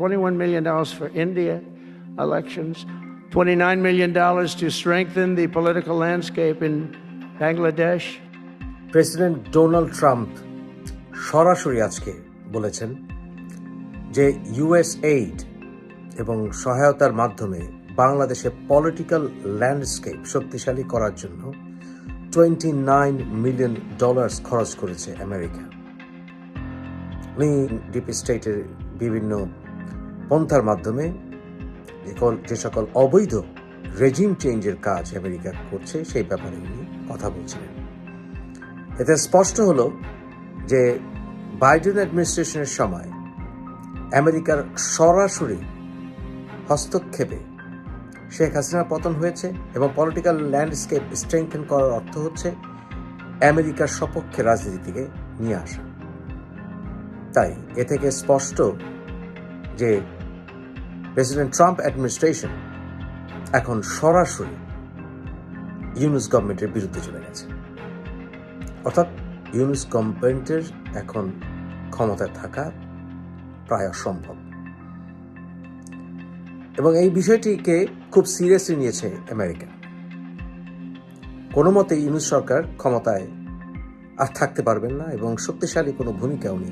$21 million for India elections, $29 million to strengthen the political landscape in Bangladesh. President Donald Trump সরাসরি আজকে বলেছেন যে US aid এবং সহায়তার মাধ্যমে বাংলাদেশে পলিটিক্যাল ল্যান্ডস্কেপ শক্তিশালী করার জন্য টোয়েন্টি নাইন মিলিয়ন ডলার্স খরচ করেছে আমেরিকা উনি ডিপ স্টেটের বিভিন্ন পন্থার মাধ্যমে যে সকল অবৈধ রেজিম চেঞ্জের কাজ আমেরিকা করছে, সেই ব্যাপারে উনি কথা বলছিলেন। এতে স্পষ্ট হলো যে বাইডেন অ্যাডমিনিস্ট্রেশনের সময় আমেরিকার সরাসরি হস্তক্ষেপে শেখ হাসিনার পতন হয়েছে এবং পলিটিক্যাল ল্যান্ডস্কেপ স্ট্রেংথেন করার অর্থ হচ্ছে আমেরিকার সপক্ষে রাজনীতিকে নিয়ে আসা। তাই এ থেকে স্পষ্ট যে প্রেসিডেন্ট ট্রাম্প অ্যাডমিনিস্ট্রেশন এখন সরাসরি ইউনুস গভর্নমেন্টের বিরুদ্ধে চলে গেছে। অর্থাৎ ইউনুস গভর্নমেন্টের এখন ক্ষমতায় থাকা প্রায় অসম্ভব। এবং এই বিষয়টিকে খুব সিরিয়াসলি নিয়েছে আমেরিকা কোনো মতে ইউনুস সরকার ক্ষমতায় আর থাকতে পারবেন না এবং শক্তিশালী কোনো ভূমিকা উনি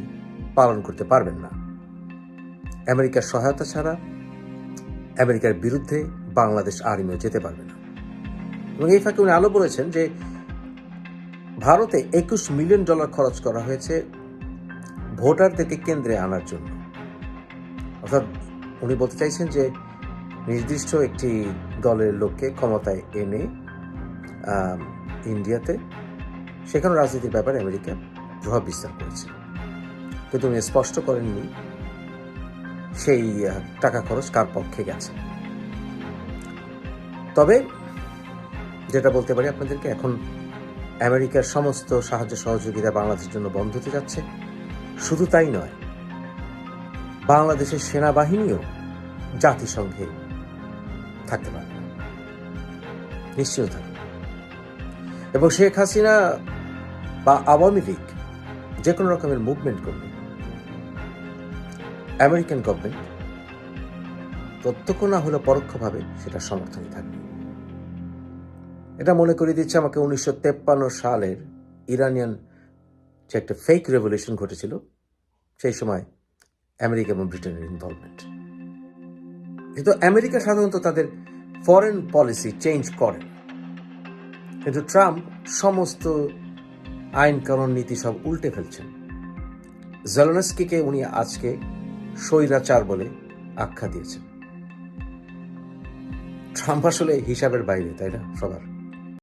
পালন করতে পারবেন না। আমেরিকার সহায়তা ছাড়া আমেরিকার বিরুদ্ধে বাংলাদেশ আর্মিও যেতে পারবে না। এবং এই ফাঁকে উনি আলো বলেছেন যে ভারতে একুশ মিলিয়ন ডলার খরচ করা হয়েছে ভোটারদেরকে কেন্দ্রে আনার জন্য। অর্থাৎ উনি বলতে চাইছেন যে নির্দিষ্ট একটি দলের লোককে ক্ষমতায় এনে ইন্ডিয়াতে সেখানে রাজনীতির ব্যাপারে আমেরিকা প্রভাব বিস্তার করেছে। কিন্তু উনি স্পষ্ট করেননি সেই টাকা খরচ কার পক্ষে গেছে। তবে যেটা বলতে পারি আপনাদেরকে, এখন আমেরিকার সমস্ত সাহায্য সহযোগিতা বাংলাদেশের জন্য বন্ধ হতে যাচ্ছে। শুধু তাই নয়, বাংলাদেশের সেনাবাহিনীও জাতিসংঘে থাকতে পারবে না। নিশ্চিত থাকবে এবং শেখ হাসিনা বা আওয়ামী লীগ যে কোনো রকমের মুভমেন্ট করবে আমেরিকান গভর্নমেন্ট প্রত্যক্ষ না হলে পরোক্ষভাবে সেটা সমর্থনই থাকবে। এটা মনে করিয়ে দিচ্ছে আমাকে উনিশশো তেপ্পান্ন সালের ইরানিয়ান যে একটা ফেক রেভলিউশন ঘটেছিল, সেই সময় আমেরিকা এবং ব্রিটেনের ইনভলভমেন্ট কিন্তু আমেরিকা সাধারণত তাদের ফরেন পলিসি চেঞ্জ করে। কিন্তু ট্রাম্প সমস্ত আইন কানুন নীতি সব উল্টে ফেলছেন। জেলনস্কিকে উনি আজকে স্বৈরাচার বলে আখ্যা দিয়েছেন। ট্রাম্প আসলে হিসাবের বাইরে তাই না সবার?